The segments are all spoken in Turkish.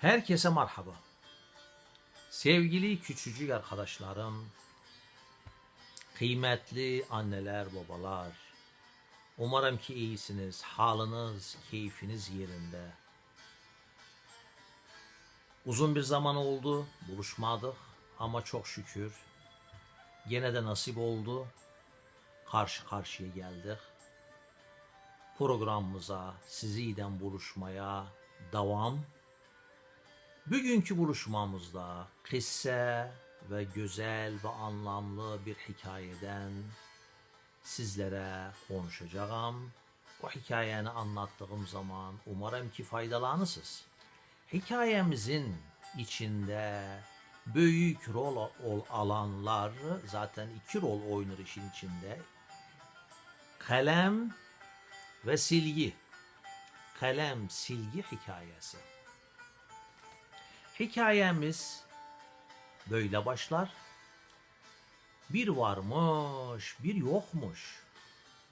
Herkese merhaba. Sevgili küçücük arkadaşlarım, kıymetli anneler, babalar, umarım ki iyisiniz, haliniz, keyfiniz yerinde. Uzun bir zaman oldu, buluşmadık ama çok şükür gene de nasip oldu. Karşı karşıya geldik. Programımıza siziden buluşmaya devam. Bugünkü buluşmamızda kıssa ve güzel ve anlamlı bir hikayeden sizlere konuşacağım. O hikayeni anlattığım zaman umarım ki faydalanırsınız. Hikayemizin içinde büyük rol ol- alanlar zaten iki rol oynar işin içinde. Kalem ve silgi. Kalem silgi hikayesi. Hikayemiz böyle başlar. Bir varmış, bir yokmuş.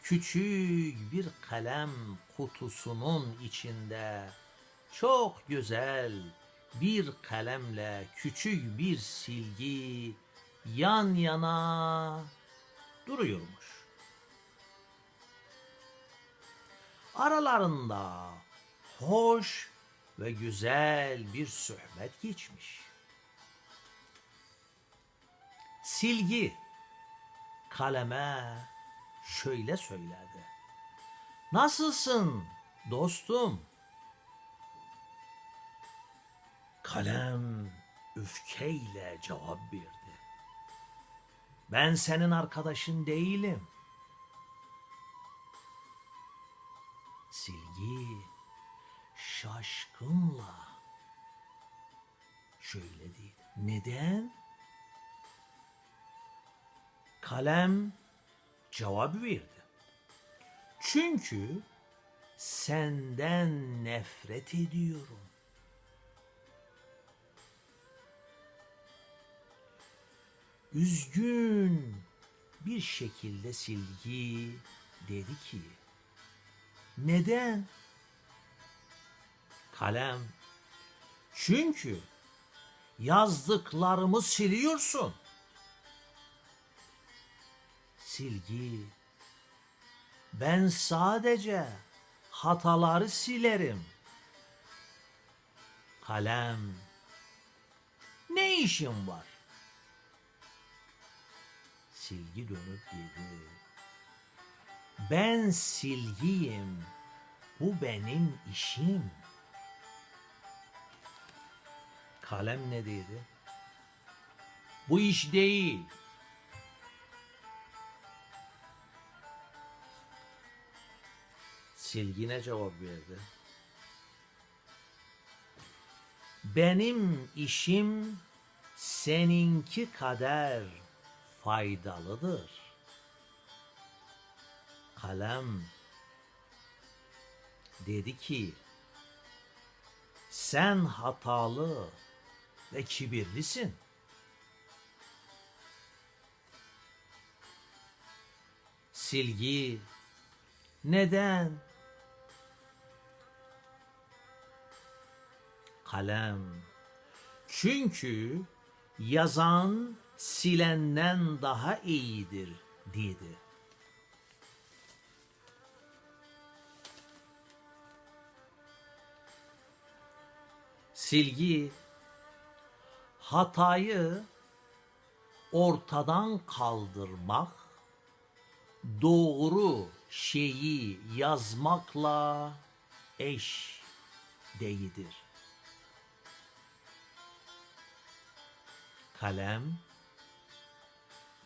Küçük bir kalem kutusunun içinde çok güzel bir kalemle küçük bir silgi yan yana duruyormuş. Aralarında hoş ve güzel bir sohbet geçmiş. Silgi kaleme şöyle söyledi. Nasılsın dostum? Kalem öfkeyle cevap verdi. Ben senin arkadaşın değilim. Şaşkınla şöyle dedi. Neden? Kalem cevap verdi. Çünkü senden nefret ediyorum. Üzgün bir şekilde silgi dedi ki, neden? Kalem. Çünkü yazdıklarımı siliyorsun. Silgi. Ben sadece hataları silerim. Kalem. Ne işin var? Silgi dönüp dedi. Ben silgiyim. Bu benim işim. Kalem ne dedi? Bu iş değil. Silgine cevap verdi. Benim işim seninki kadar faydalıdır. Kalem dedi ki sen hatalı ve kibirlisin. Silgi neden? Kalem çünkü yazan silenden daha iyidir dedi. Silgi hatayı ortadan kaldırmak, doğru şeyi yazmakla eş değildir. Kalem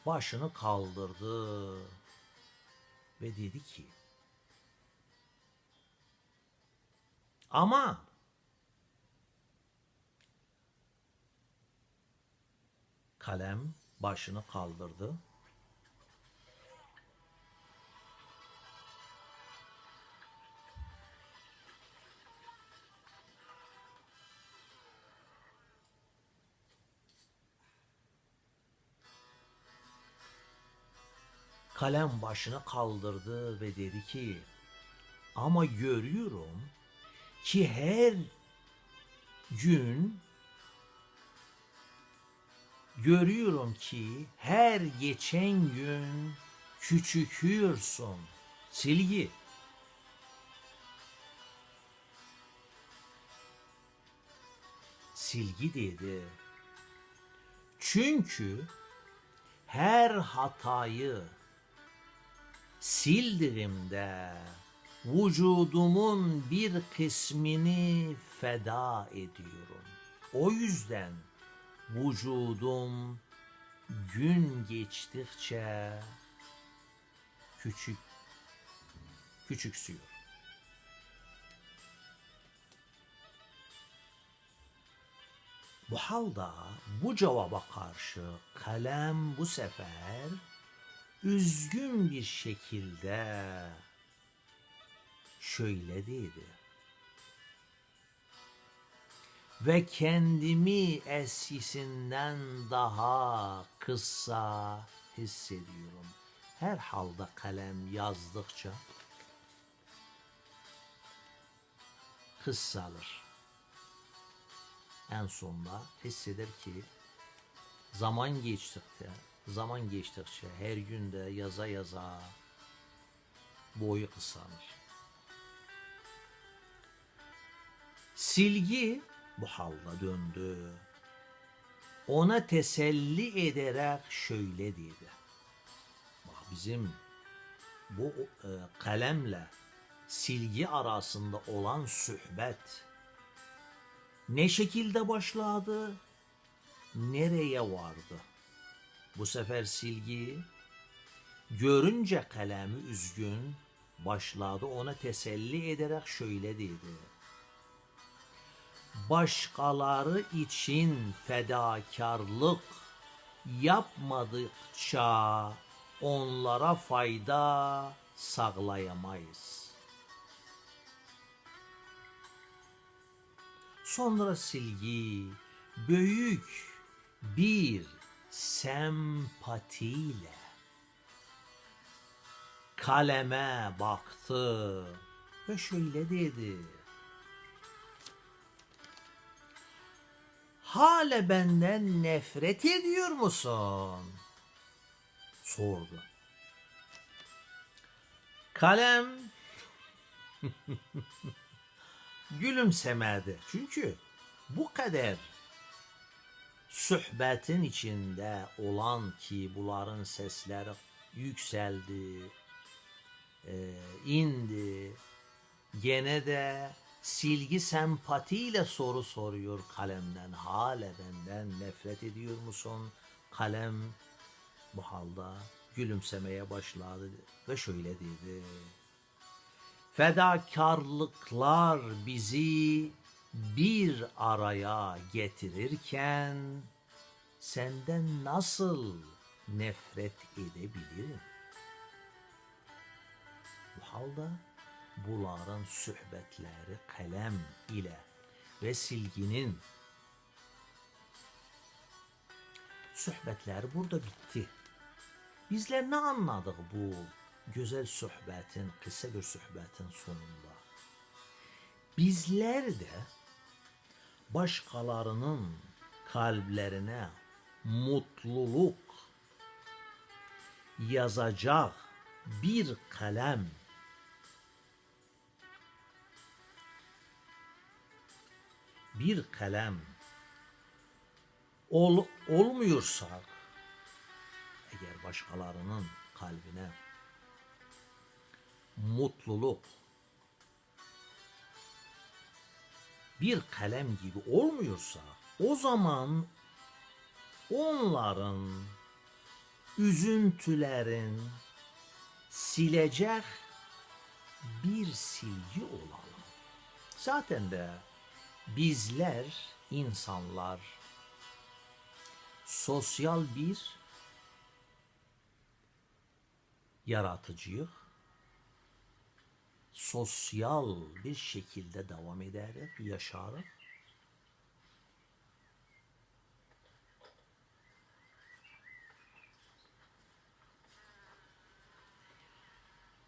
başını kaldırdı ve dedi ki ama kalem başını kaldırdı. Kalem başını kaldırdı ve dedi ki ama görüyorum ki her gün görüyorum ki her geçen gün küçüküyorsun. Silgi. Silgi dedi. Çünkü her hatayı sildiğimde vücudumun bir kısmını feda ediyorum. O yüzden vücudum gün geçtikçe küçük küçüksüyor. Bu halda bu cevaba karşı kalem bu sefer üzgün bir şekilde şöyle dedi. Ve kendimi eskisinden daha kısa hissediyorum. Her halde kalem yazdıkça kısalır. En sonunda hisseder ki zaman geçtikçe, zaman geçtikçe her günde yaza yaza boyu kısalır. Silgi bu halda döndü. Ona teselli ederek şöyle dedi. Bak bizim bu e, kalemle silgi arasında olan sohbet ne şekilde başladı, nereye vardı? Bu sefer silgi görünce kalemi üzgün başladı ona teselli ederek şöyle dedi. Başkaları için fedakarlık yapmadıkça onlara fayda sağlayamayız. Sonra silgi büyük bir sempatiyle kaleme baktı ve şöyle dedi. Hala benden nefret ediyor musun? Sordu. Kalem gülümsemedi. Çünkü bu kadar sohbetin içinde olan ki bunların sesleri yükseldi, e, indi. Gene de silgi sempatiyle soru soruyor kalemden. Hala benden nefret ediyor musun? Kalem bu halda gülümsemeye başladı ve şöyle dedi. Fedakarlıklar bizi bir araya getirirken senden nasıl nefret edebilirim? Bu halda bunların sohbetleri kalem ile ve silginin sohbetleri burada bitti. Bizler ne anladık bu güzel sohbetin, kısa bir sohbetin sonunda? Bizler de başkalarının kalplerine mutluluk yazacak bir kalem bir kalem ol, olmuyorsak eğer başkalarının kalbine mutluluk bir kalem gibi olmuyorsa o zaman onların üzüntülerin silecek bir silgi olalım. Zaten de bizler insanlar sosyal bir yaratıcıyız. Sosyal bir şekilde devam ederek yaşarız.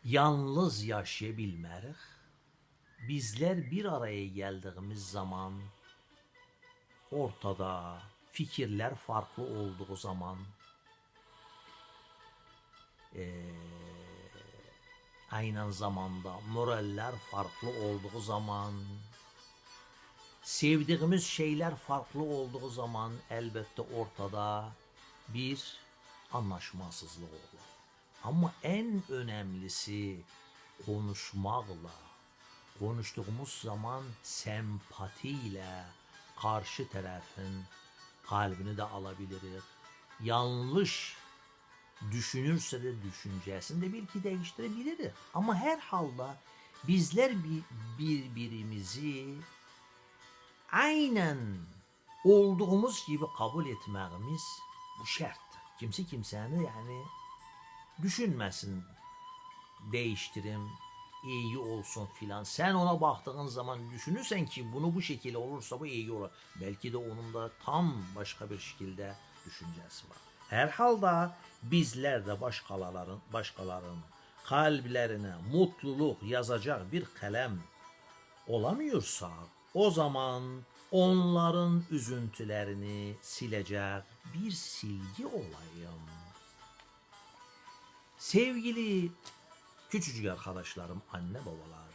Yalnız yaşayabilmerik. Bizler bir araya geldiğimiz zaman ortada fikirler farklı olduğu zaman eee aynı zamanda moraller farklı olduğu zaman sevdiğimiz şeyler farklı olduğu zaman elbette ortada bir anlaşmazlık olur. Ama en önemlisi konuşmakla, konuştuğumuz zaman sempatiyle karşı tarafın kalbini de alabiliriz. Yanlış düşünürse de düşüncesini de belki değiştirebiliriz. Ama her halde bizler bir, birbirimizi aynen olduğumuz gibi kabul etmemiz bu şart. Kimse kimseni yani düşünmesin değiştirim, iyi olsun filan. Sen ona baktığın zaman düşünürsen ki bunu bu şekilde olursa bu iyi olur. Belki de onun da tam başka bir şekilde düşüncesi var. Herhalde bizler de başkaların, başkaların kalplerine mutluluk yazacak bir kalem olamıyorsa o zaman onların üzüntülerini silecek bir silgi olayım. Sevgili küçücük arkadaşlarım, anne babalar.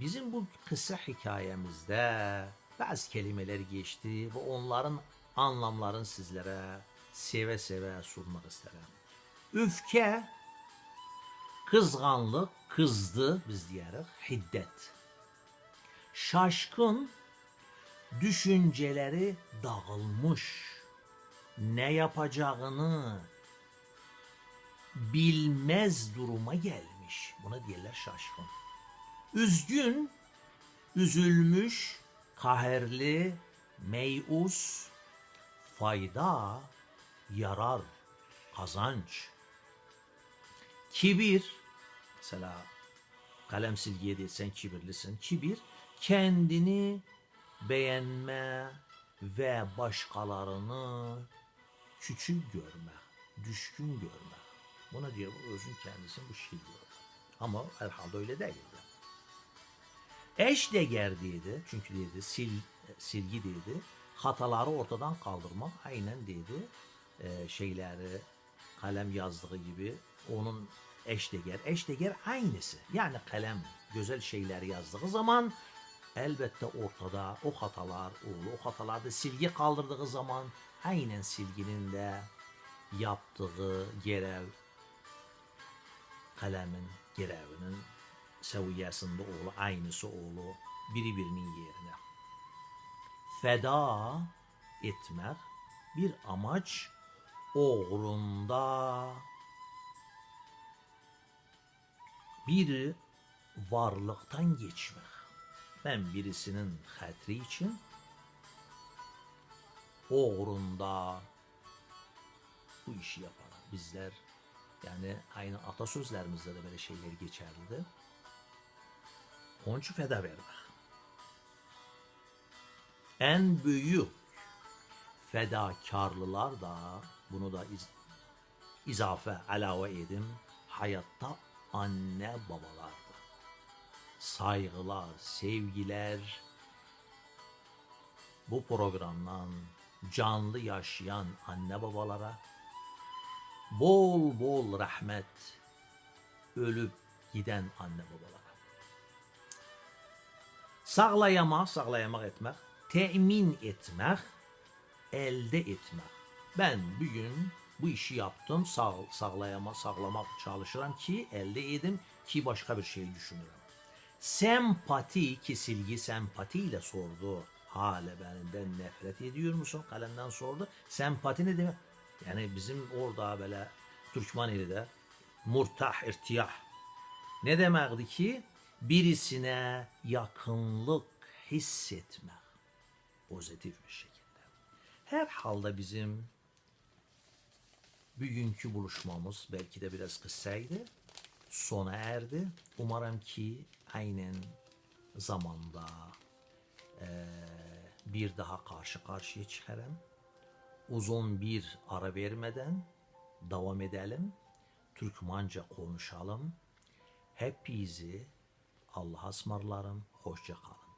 Bizim bu kısa hikayemizde bazı kelimeler geçti ve onların anlamlarını sizlere seve seve sunmak isterim. Öfke, kızganlık, kızdı biz diyerek, hiddet. Şaşkın, düşünceleri dağılmış. Ne yapacağını bilmez duruma gelmiş. Buna diyorlar şaşkın. Üzgün, üzülmüş, kaherli, meyus, fayda, yarar, kazanç. Kibir, mesela kalem silgiye değil sen kibirlisin. Kibir, kendini beğenme ve başkalarını küçük görme, düşkün görme. Buna diyor özün kendisini bu şey diyor. Ama herhalde öyle değildi. Eş değerdiydi. Çünkü dedi sil, silgi dedi. Hataları ortadan kaldırmak aynen dedi. e, şeyleri kalem yazdığı gibi onun eşdeğer. Eşdeğer aynısı. Yani kalem güzel şeyler yazdığı zaman elbette ortada o hatalar olur. O hatalarda silgi kaldırdığı zaman aynen silginin de yaptığı görev kalemin görevinin seviyesinde oğlu, aynısı oğlu, biri birinin yerine. Feda etmek bir amaç uğrunda bir varlıktan geçmek. Ben birisinin hatri için uğrunda bu işi yaparım. Bizler yani aynı atasözlerimizde de böyle şeyler geçerlidir. Onun için feda vermek. En büyük fedakarlılar da bunu da iz, izafe alave edim hayatta anne babalardı. Saygılar, sevgiler bu programdan canlı yaşayan anne babalara bol bol rahmet ölüp giden anne babalara. Sağlayamak, sağlayamak etmek, temin etmek, elde etmek. Ben bugün bu işi yaptım, sağ, sağlayama, sağlamak çalışırım ki elde edim ki başka bir şey düşünürüm. Sempati ki silgi sempatiyle sordu. Hale benden nefret ediyor musun? Kalemden sordu. Sempati ne demek? Yani bizim orada böyle Türkmeniye'de murtah, irtiyah. Ne demekti ki? Birisine yakınlık hissetmek. Pozitif bir şekilde. Herhalde bizim bugünkü buluşmamız belki de biraz kısaydı. Sona erdi. Umarım ki aynen zamanda eee, bir daha karşı karşıya çıkarım uzun bir ara vermeden devam edelim. Türkmanca konuşalım. Hepinizi Allah'a ısmarlarım. Hoşça kalın.